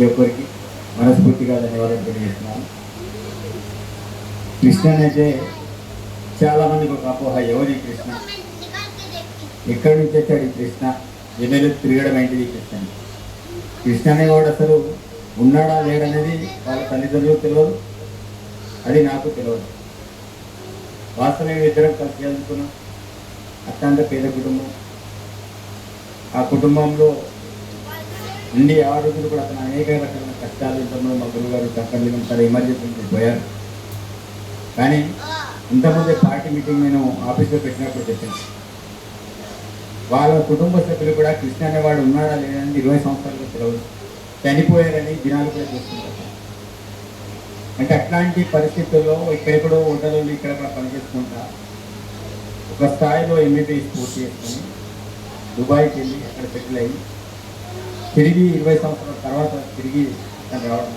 ప్రతి ఒక్కరికి మనస్ఫూర్తిగా ధన్యవాదాలు తెలియజేస్తున్నాను. కృష్ణ అయితే చాలామందికి ఒక అపోహ ఎవరి కృష్ణ? ఎక్కడి నుంచి వచ్చాడు ఈ కృష్ణ? ఎమ్మెల్యే తిరగడం ఏంటిది కృష్ణ కృష్ణ అనేవాడు అసలు ఉన్నాడా లేడనేది వాళ్ళ తల్లిదండ్రులకు తెలియదు అది నాకు తెలియదు వాస్తవంగా ఇద్దరం కలిసి చదువుకున్నాం. అత్యంత పేద కుటుంబం. ఆ కుటుంబంలో అన్ని ఆ రోజులు కూడా అతను అనేక రకాల కష్టాలు ఇంతమంది మా గురుగారు చక్కర్లు సరే ఎమర్జెన్సీ పోయారు కానీ ఇంతమంది పార్టీ మీటింగ్ నేను ఆఫీస్లో పెట్టినప్పుడు చెప్పాను. వాళ్ళ కుటుంబ సభ్యులు కూడా కృష్ణ అనేవాడు ఉన్నాడా లేదని ఇరవై సంవత్సరాలుగా తెలవదు. చనిపోయారని దినాలు కూడా చూస్తున్నారు అంటే అట్లాంటి పరిస్థితుల్లో ఇక్కడెక్కడో హోటళ్ళు ఇక్కడ పనిచేసుకుంటా ఒక స్థాయిలో ఎంబీబీఎస్ పూర్తి చేసుకొని దుబాయ్కి వెళ్ళి అక్కడ సెటిల్ అయ్యి తిరిగి ఇరవై సంవత్సరాల తర్వాత తిరిగి తను రావడం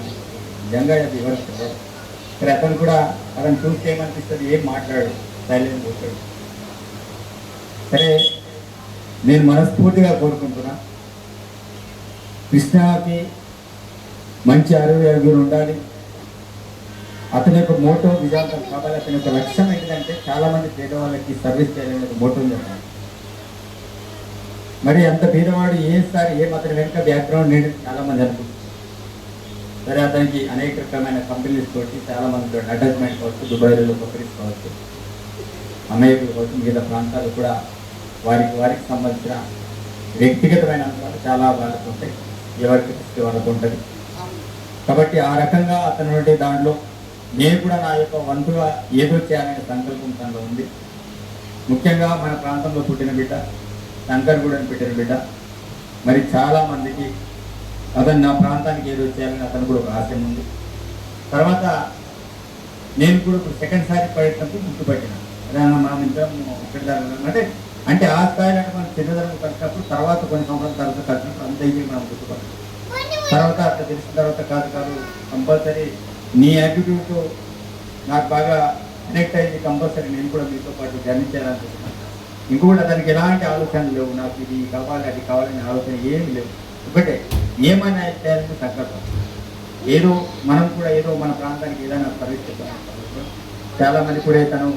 నిజంగా అది ఎవరికి తెలియదు సరే అతను కూడా అతను చూస్తే ఏమనిపిస్తుంది ఏం మాట్లాడు సైలెంట్ పోతాడు సరే నేను మనస్ఫూర్తిగా కోరుకుంటున్నా కృష్ణకి మంచి ఆరోగ్యాలు ఉండాలి. అతని యొక్క మోటో విధానం కావాలి అతని యొక్క లక్ష్యం ఏంటంటే చాలా మంది పేదవాళ్ళకి సర్వీస్ చేయాలనే ఒక మోటో చెప్పాలి. మరి అంత పేదవాడు ఏ సార్ ఏ మాత్రం వెనుక బ్యాక్గ్రౌండ్ నేను చాలామంది అనుకుంటున్నారు సరే అతనికి అనేక రకమైన కంపెనీస్ తోటి చాలా మంది అటాచ్మెంట్ కావచ్చు దుబాయ్లో కంపెనీస్ కావచ్చు అమెరికా కావచ్చు మిగతా ప్రాంతాలు కూడా వారికి వారికి సంబంధించిన వ్యక్తిగతమైన అంశాలు చాలా వాళ్ళకు ఉంటాయి. ఎవరికి దృష్టి వాళ్ళకు ఉంటుంది. కాబట్టి ఆ రకంగా అతను దాంట్లో నేను కూడా నా యొక్క వంతుగా ఏదో చేయాలనే సంకల్పం తనలో ఉంది. ముఖ్యంగా మన ప్రాంతంలో పుట్టిన బిడ్డ శంకర్గూడని పెట్టారు బిడ్డ. మరి చాలా మందికి అతను నా ప్రాంతానికి ఏదో చేయాలని అతను కూడా ఒక ఆశయం ఉంది. తర్వాత నేను కూడా ఇప్పుడు సెకండ్ సారి పడేటప్పుడు గుర్తుపట్టిన. అదే మనం ఇద్దరం ఒకటి అంటే అంటే ఆ స్థాయిలో మనం చిన్నదనం కలిసినప్పుడు తర్వాత కొన్ని సంవత్సరాల తర్వాత కలిసినప్పుడు అంత ఇది మనం గుర్తుపట్టాం. తర్వాత అట్లా తెలిసిన తర్వాత కాదు కాదు కంపల్సరీ నీ యాటిట్యూడ్తో నాకు బాగా కనెక్ట్ అయింది కంపల్సరీ నేను కూడా మీతో పాటు జర్నీ చేయాలనుకుంటున్నాను ఇంకొకటి అతనికి ఎలాంటి ఆలోచన లేవు. నాకు ఇది కావాలి అది కావాలనే ఆలోచన ఏమి లేవు ఒకటే ఏమైనా చేయాలని సంకల్పం ఏదో మనం కూడా ఏదో మన ప్రాంతానికి ఏదైనా సర్వీస్ చాలా మంది కూడా తను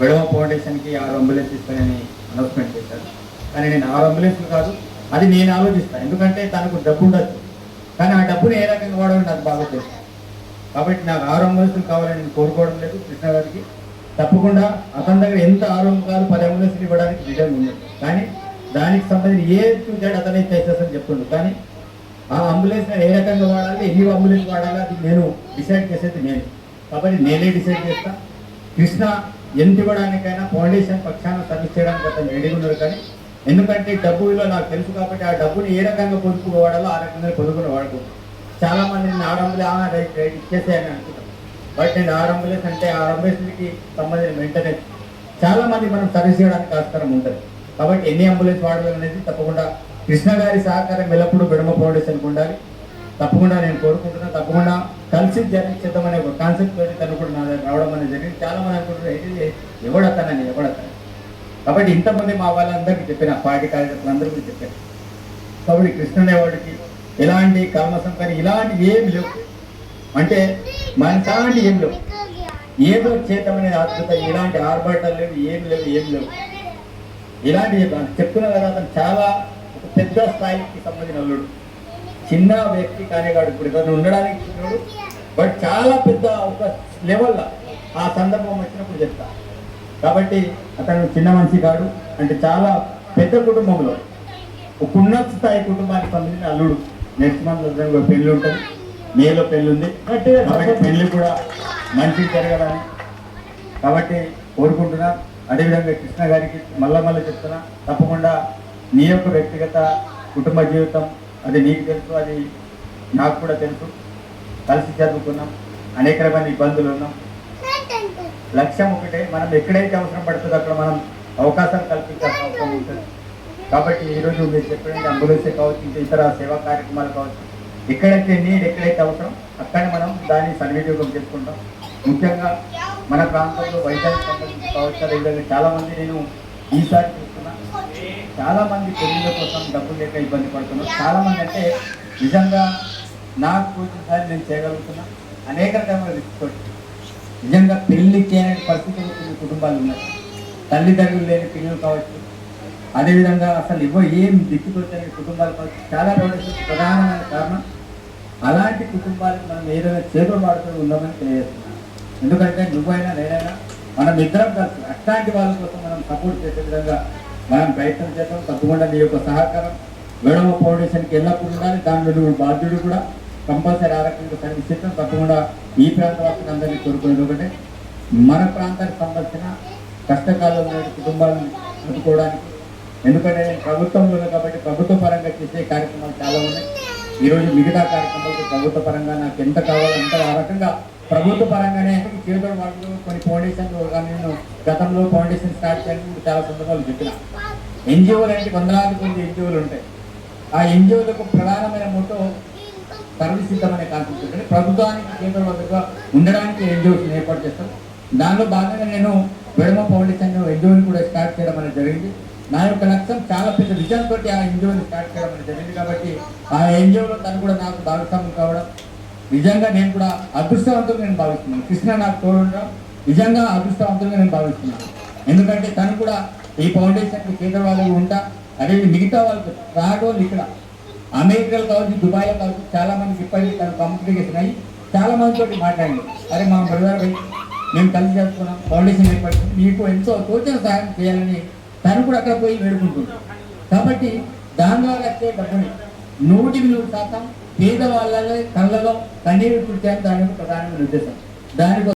విడవ ఫౌండేషన్కి ఆరు అంబులెన్స్ ఇస్తానని అనౌన్స్మెంట్ చేశారు. కానీ నేను ఆరు అంబులెన్స్లు కాదు అది నేను ఆలోచిస్తాను. ఎందుకంటే తనకు డబ్బు ఉండొచ్చు. కానీ ఆ డబ్బుని ఏ రకంగా వాడాలో నాకు బాగా తెలుసు. కాబట్టి నాకు ఆరు అంబులెన్స్లు కావాలని నేను కోరుకోవడం లేదు కృష్ణ గారికి. తప్పకుండా అతని ఎంత ఆరోగ్యాలు కాదు పది అంబులెన్స్లు ఇవ్వడానికి విధంగా ఉంది. కానీ దానికి సంబంధించి ఏ చూసాడు అతనే చేసేసని చెప్తుండ్రు. కానీ ఆ అంబులెన్స్ ఏ రకంగా వాడాలి ఎన్ని అంబులెన్స్ వాడాలి అది నేను డిసైడ్ చేసేది నేను. కాబట్టి నేనే డిసైడ్ చేస్తా. కృష్ణ ఎంత ఇవ్వడానికైనా ఫౌండేషన్ పక్షాన సర్వీస్ చేయడానికి అతను రెడీగా ఉన్నారు కానీ ఎందుకంటే డబ్బు విలువ నాకు తెలుసు కాబట్టి ఆ డబ్బుని ఏ రకంగా పొదుపు వాడాలో ఆ రకంగా పొదుపుని వాడుకుంటాను చాలా మంది నేను ఆ, రైట్ రైట్ ఇచ్చేసేయని అనుకుంటున్నాను బట్ అండ్ ఆరు అంబులెన్స్ అంటే ఆ అంబులెన్స్కి సంబంధించిన మెయింటెనెన్స్ చాలా మంది మనం సర్వీస్ చేయడానికి ఆస్కారం ఉంటుంది. కాబట్టి ఎన్ని అంబులెన్స్ వాడాలనేది తప్పకుండా కృష్ణ గారి సహకారం ఎల్లప్పుడూ బిడమ ఫౌండేషన్కి ఉండాలి. తప్పకుండా నేను కోరుకుంటున్నాను తప్పకుండా కలిసి జర్నీ చేద్దామనే ఒక కాన్సెప్ట్ తోటి తను కూడా నా దగ్గర రావడం అనేది జరిగింది. చాలా మంది అనుకుంటున్నారు ఎవడతానని ఎవడతాను కాబట్టి ఇంతమంది మా వాళ్ళందరికీ చెప్పిన పార్టీ కార్యకర్తలందరికీ చెప్పాను. కాబట్టి కృష్ణ వాడికి ఎలాంటి కల్మసం కానీ ఇలాంటి ఏమి లేవు. అంటే మనసాంటి ఏం లేవు ఏదో చేతమనే అద్భుత ఇలాంటి ఆర్భాటాలు లేవు ఏం లేవు ఏం లేవు. ఇలాంటి చెప్తున్నా కదా అతను చాలా ఒక పెద్ద స్థాయికి సంబంధించిన అల్లుడు. చిన్న వ్యక్తి కానీ కాడు ఇప్పుడు ఇతను ఉండడానికి చిన్నోడు. బట్ చాలా పెద్ద ఒక లెవెల్లో ఆ సందర్భం వచ్చినప్పుడు చెప్తా. కాబట్టి అతను చిన్న మనిషి కాడు అంటే చాలా పెద్ద కుటుంబంలో. ఒక ఉన్నత స్థాయి కుటుంబానికి సంబంధించిన అల్లుడు. నెక్స్ట్ మంత్ పెళ్ళి ఉంటుంది. మేలో పెళ్ళి ఉంది. కాబట్టి పెళ్ళి కూడా మంచిగా జరగడానికి కాబట్టి కోరుకుంటున్నా. అదేవిధంగా కృష్ణ గారికి మళ్ళా మళ్ళీ చెప్తున్నా. తప్పకుండా నీ యొక్క వ్యక్తిగత కుటుంబ జీవితం అది నీకు తెలుసు అది నాకు కూడా తెలుసు. కలిసి చదువుకున్నాం అనేక రకమైన ఇబ్బందులు ఉన్నాం. లక్ష్యం ఒకటే మనం ఎక్కడైతే అవసరం పడుతుందో అక్కడ మనం అవకాశాలు కల్పించాల్సిన అవసరం ఉంటుంది. కాబట్టి ఈరోజు మీరు చెప్పినట్టు అంబులెన్స్ కావచ్చు ఇంకా ఇతర సేవా కార్యక్రమాలు కావచ్చు ఎక్కడైతే నీడ్ ఎక్కడైతే అవసరం అక్కడ మనం దాన్ని సద్వినియోగం చేసుకుంటాం. ముఖ్యంగా మన ప్రాంతంలో వైద్యానికి సంబంధించి కావచ్చు చాలా మంది నేను ఈసారి చూస్తున్నా. చాలా మంది కోసం డబ్బులు లేక ఇబ్బంది పడుతున్నారు. చాలా మంది అంటే నిజంగా నాకు కూర్చున్నసారి నేను చేయగలుగుతున్నా. అనేక రకమైన రిస్క్ నిజంగా పెళ్ళి చేయని పరిస్థితులు కొన్ని కుటుంబాలు ఉన్నాయి. తల్లిదండ్రులు లేని పిల్లలు కావచ్చు. అదేవిధంగా అసలు ఇవ్వ ఏం దిక్కుతోచని కుటుంబాలు కావచ్చు. చాలా ప్రధానమైన కారణం. అలాంటి కుటుంబాలకు మనం ఏదైనా చేపడుతూ ఉన్నామని తెలియజేస్తున్నాం ఎందుకంటే నువ్వైనా నేనైనా మనం ఇద్దరం కలిసి అట్లాంటి వాళ్ళ కోసం మనం సపోర్ట్ చేసే విధంగా మనం ప్రయత్నం చేద్దాం. తప్పకుండా నీ యొక్క సహకారం వేడవ ఫౌండేషన్కి ఎల్లప్పుడు ఉండాలి. దాని నువ్వు బాధ్యుడు కూడా కంపల్సరీ ఆ రకంగా సర్వీస్ ఇస్తాం తప్పకుండా ఈ ప్రాంత వాసులు అందరినీ కోరుకునేది ఒకటే. మన ప్రాంతానికి సంబంధించిన కష్టకాలంలో కుటుంబాలను ఆదుకోవడానికి. ఎందుకంటే ప్రభుత్వంలో కాబట్టి ప్రభుత్వ పరంగా చేసే కార్యక్రమాలు చాలా ఉన్నాయి. ఈరోజు మిగతా కార్యక్రమాలకు ప్రభుత్వ పరంగా నాకు ఎంత కావాలంటే ఆ రకంగా ప్రభుత్వ పరంగానే చేతుడు వాళ్ళు కొన్ని ఫౌండేషన్లు కానీ నేను గతంలో ఫౌండేషన్ స్టార్ట్ చేయడానికి చాలా సందర్భాలు చెప్పిన. ఎన్జిఓలు అంటే వందలాది కొన్ని ఎన్జిఓలు ఉంటాయి. ఆ ఎన్జిఓలకు ప్రధానమైన మొత్తం సర్వసిద్ధమనే కాన్సెప్ట్ ఉంటుంది. ప్రభుత్వానికి కేంద్రవర్గంగా ఉండడానికి ఎన్జిఓస్ ఏర్పాటు చేస్తాం. దానిలో భాగంగా నేను విడమ ఫౌండేషన్ ఎన్జిఓని కూడా స్టార్ట్ చేయడం అనేది జరిగింది. నా యొక్క లక్ష్యం చాలా పెద్ద విజయంతో ఆ ఎన్జిఓని స్టార్ట్ చేయడం జరిగింది కాబట్టి ఆ ఎన్జిఓలో తను కూడా నాకు భాగస్వామ్యం కావడం నిజంగా నేను కూడా అదృష్టవంతులు నేను భావిస్తున్నాను. కృష్ణ నాకు తోడుండడం నిజంగా అదృష్టవంతులుగా నేను భావిస్తున్నాను. ఎందుకంటే తను కూడా ఈ ఫౌండేషన్కి కేంద్రవాదులు ఉంటా అదే మిగతా వాళ్ళకి రాగోళ్ళు ఇక్కడ. అమెరికాలో కావచ్చు దుబాయ్లో కావచ్చు చాలా మందికి ఇప్పటికీ తన కమ్యూనికేషన్ అయ్యి చాలా మందితో మాట్లాడింది. అరే మా బ్రదర్ మేము కలిసి చేసుకున్నాం ఫౌండేషన్ ఏర్పడింది మీకు ఎంతో తోచిన సహాయం చేయాలని తను కూడా అక్కడ పోయి వేడుకుంటుంది. కాబట్టి దాని ద్వారా వచ్చే డబ్బుని నూటికి నూరు శాతం పేదవాళ్ళ కళ్ళలో కన్నీరు పుట్టాను దానికి ప్రధానమైన ఉద్దేశం. దానికోసం